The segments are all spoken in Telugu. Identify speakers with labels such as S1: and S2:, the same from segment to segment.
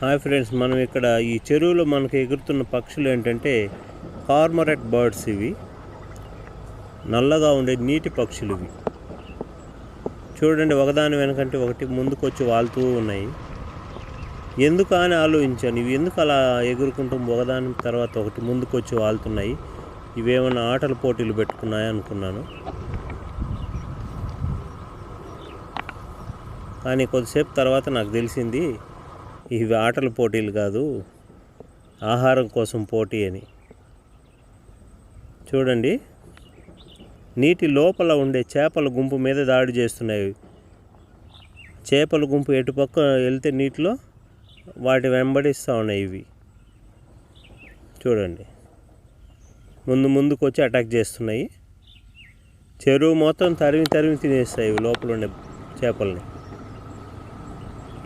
S1: హాయ్ ఫ్రెండ్స్ మనం ఇక్కడ ఈ చెరువులో మనకు ఎగురుతున్న పక్షులు ఏంటంటే కార్మరెట్ బర్డ్స్ ఇవి. నల్లగా ఉండే నీటి పక్షులు ఇవి. చూడండి ఒకదాని వెనకంటే ఒకటి ముందుకొచ్చి వాళ్తూ ఉన్నాయి. ఎందుకు అని ఆలోచించాను. ఇవి ఎందుకు అలా ఎగురుకుంటూ ఒకదాని తర్వాత ఒకటి ముందుకొచ్చి వాళ్తున్నాయి? ఇవేమన్నా ఆటల పోటీలు పెట్టుకున్నాయి అనుకున్నాను. కానీ కొద్దిసేపు తర్వాత నాకు తెలిసింది ఇవి ఆటల పోటీలు కాదు ఆహారం కోసం పోటీ అని. చూడండి నీటి లోపల ఉండే చేపల గుంపు మీద దాడి చేస్తున్నాయి. చేపల గుంపు ఎటుపక్క వెళ్తే నీటిలో వాటి వెంబడిస్తూ ఉన్నాయి ఇవి. చూడండి ముందు ముందుకు వచ్చి అటాక్ చేస్తున్నాయి. చెరువు మొత్తం తరిమి తరిమి తినేస్తాయి లోపల ఉండే చేపల్ని.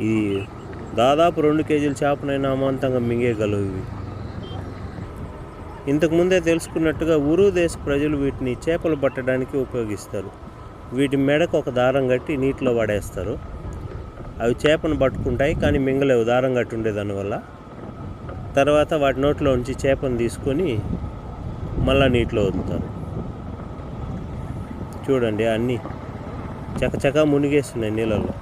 S1: ఇది దాదాపు రెండు కేజీల చేపనైనా అమాంతంగా మింగేయగలవు ఇవి. ఇంతకుముందే తెలుసుకున్నట్టుగా ఉరు దేశ ప్రజలు వీటిని చేపలు పట్టడానికి ఉపయోగిస్తారు. వీటి మెడకు ఒక దారం కట్టి నీటిలో పడేస్తారు అవి చేపను పట్టుకుంటాయి కానీ మింగలేవు దారం కట్టి ఉండే దానివల్ల. తర్వాత వాటి నోట్లో ఉంచి చేపను తీసుకొని మళ్ళా నీటిలో వదులుతారు. చూడండి అన్నీ చకచకా మునిగేస్తున్నాయి నీళ్ళల్లో.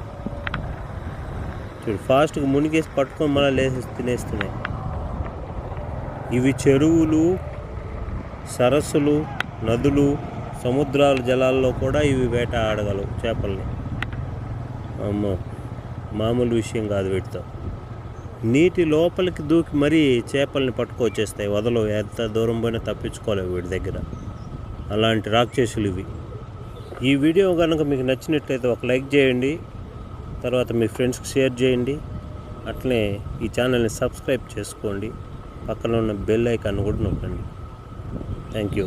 S1: చూడు ఫాస్ట్గా మునిగేసి పట్టుకొని మళ్ళీ లేసి తినేస్తున్నాయి. ఇవి చెరువులు సరస్సులు నదులు సముద్రాల జలాల్లో కూడా ఇవి వేట ఆడగలవు చేపల్ని. అమ్మో! మామూలు విషయం కాదు వీటితో. నీటి లోపలికి దూకి మరీ చేపల్ని పట్టుకొచ్చేస్తాయి. వదలు ఎంత దూరం పోయినా తప్పించుకోలేవు వీటి దగ్గర. అలాంటి రాక్షసులు ఇవి. ఈ వీడియో కనుక మీకు నచ్చినట్లయితే ఒక లైక్ చేయండి. తర్వాత మీ ఫ్రెండ్స్కి షేర్ చేయండి. అట్లనే ఈ ఛానల్ని సబ్స్క్రైబ్ చేసుకోండి. పక్కన ఉన్న బెల్ ఐకాన్ కూడా నొక్కండి. Thank you.